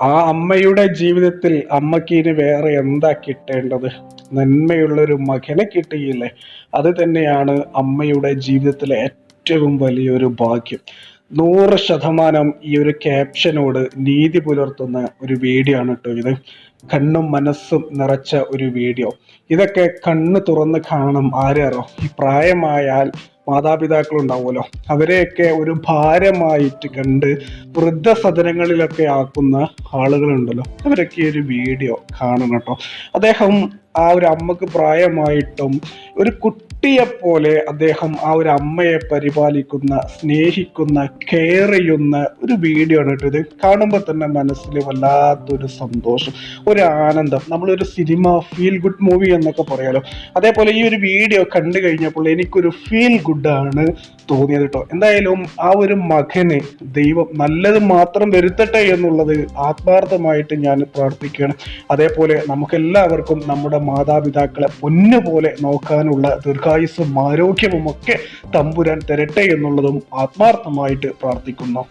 ആ അമ്മയുടെ ജീവിതത്തിൽ അമ്മയ്ക്ക് ഇനി വേറെ എന്താ കിട്ടേണ്ടത്? നന്മയുള്ളൊരു മകനെ കിട്ടിയില്ലേ? അത് തന്നെയാണ് അമ്മയുടെ ജീവിതത്തിലെ ഏറ്റവും വലിയൊരു ഭാഗ്യം. നൂറ് ശതമാനം ഈ ഒരു ക്യാപ്ഷനോട് നീതി പുലർത്തുന്ന ഒരു വീഡിയോ ആണ് കേട്ടോ ഇത്. കണ്ണും മനസ്സും നിറച്ച ഒരു വീഡിയോ. ഇതൊക്കെ കണ്ണ് തുറന്ന് കാണണം ആരോ ഈ പ്രായമായാൽ മാതാപിതാക്കൾ ഉണ്ടാവുമല്ലോ അവരെയൊക്കെ ഒരു ഭാരമായിട്ട് കണ്ട് വൃദ്ധസദനങ്ങളിലൊക്കെ ആക്കുന്ന ആളുകളുണ്ടല്ലോ. അവരൊക്കെ ഒരു വീഡിയോ കാണണം കേട്ടോ. അദ്ദേഹം ആ ഒരു അമ്മയ്ക്ക് പ്രായമായിട്ടും ഒരു കുട്ടിയെ പോലെ അദ്ദേഹം ആ ഒരു അമ്മയെ പരിപാലിക്കുന്ന സ്നേഹിക്കുന്ന കെയർ ചെയ്യുന്ന ഒരു വീഡിയോ ആണ് കേട്ടോ ഇത്. കാണുമ്പോൾ തന്നെ മനസ്സിൽ വല്ലാത്തൊരു സന്തോഷം ഒരു ആനന്ദം. നമ്മളൊരു സിനിമ ഫീൽ ഗുഡ് മൂവി എന്നൊക്കെ പറയാലോ. അതേപോലെ ഈ ഒരു വീഡിയോ കണ്ടു കഴിഞ്ഞപ്പോൾ എനിക്കൊരു ഫീൽ ഗുഡ് ആണ് തോന്നിയത് കേട്ടോ. എന്തായാലും ആ ഒരു മകന് ദൈവം നല്ലത് മാത്രം വരുത്തട്ടെ എന്നുള്ളത് ആത്മാർത്ഥമായിട്ട് ഞാൻ പ്രാർത്ഥിക്കുകയാണ്. അതേപോലെ നമുക്കെല്ലാവർക്കും നമ്മുടെ മാതാപിതാക്കളെ പൊന്നുപോലെ നോക്കാനുള്ള ദീർഘായുസ്സും ആരോഗ്യവും ഒക്കെ തമ്പുരാൻ തരട്ടെ എന്നുള്ളതും ആത്മാർത്ഥമായിട്ട് പ്രാർത്ഥിക്കുന്നു.